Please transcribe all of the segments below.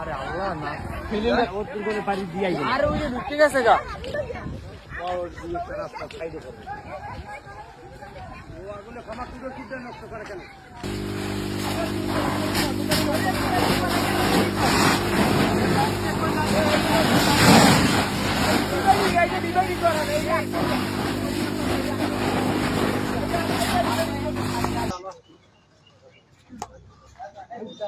আরে আল্লাহ না। করে বাড়ি দিয়ে আর ওই যে ঢুকে গেছে গা। ওর দিয়ে একটা রাস্তা সাইডে ও আগুনে ক্ষমা করে কি নষ্ট করে কেন?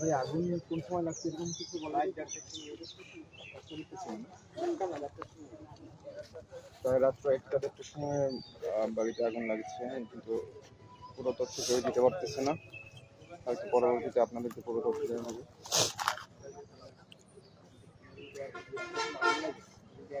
ভাই, আগুন কোন সময় লাগছে? এরকম কিছু প্রায় রাত্র একটা দেড়টার সময় বাড়িতে আগুন লাগছে, কিন্তু পুরো তথ্য কেউ দিতে পারতেছে না। হয়তো পরবর্তীতে আপনাদেরকে পুরো তথ্য দেওয়া হবে যা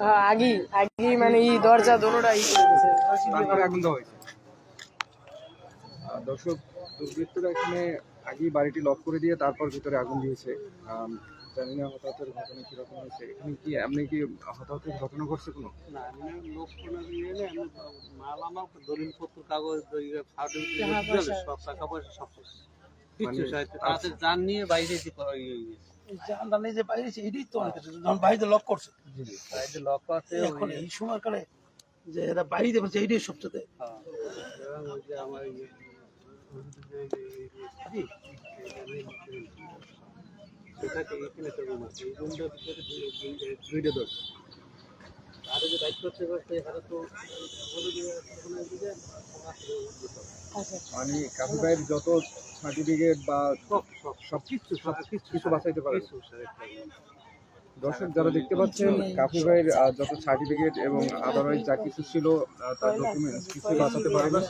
হ্যাঁ আগেই আগেই মানে এই দরজা দোনোটা ই করে দিয়েছে। আগুন দেওয়া হয়েছে। দর্শক দুর্বৃত্তরা এখানে আগেই বাড়িটি লক করে দিয়ে তারপর ভিতরে আগুন দিয়েছে। জানি না হতাহতের ঘটনা কীরকম হয়েছে। এখানে কি এমনি কি হতাহতের ঘটনা ঘটছে কোনো? দলিলপত্র কাগজ। সব টাকা পয়সা সব মানে সাহায্য তাদের যান নিয়ে বাইরে যেতে পারে ইয়ে ইয়ে নেই যে বাইরে এসে এটাই তো অনেক যখন বাড়িতে লক করছে। বাইরে লক আছে এখন এই সময় কালে যে এরা বাড়িতে বলছে এইটাই সবচেয়ে হ্যাঁ, আমার মানে কাকু ভাইয়ের যত সার্টিফিকেট বা সব সব কিচ্ছু কিছু বাঁচাইতে পারে কিছু একটা দর্শক যারা দেখতে পাচ্ছেন কাকু ভাইয়ের যত সার্টিফিকেট এবং আদারওয়াইজ যা কিছু ছিল তার ডকুমেন্টস কিছু বাঁচাতে তো না।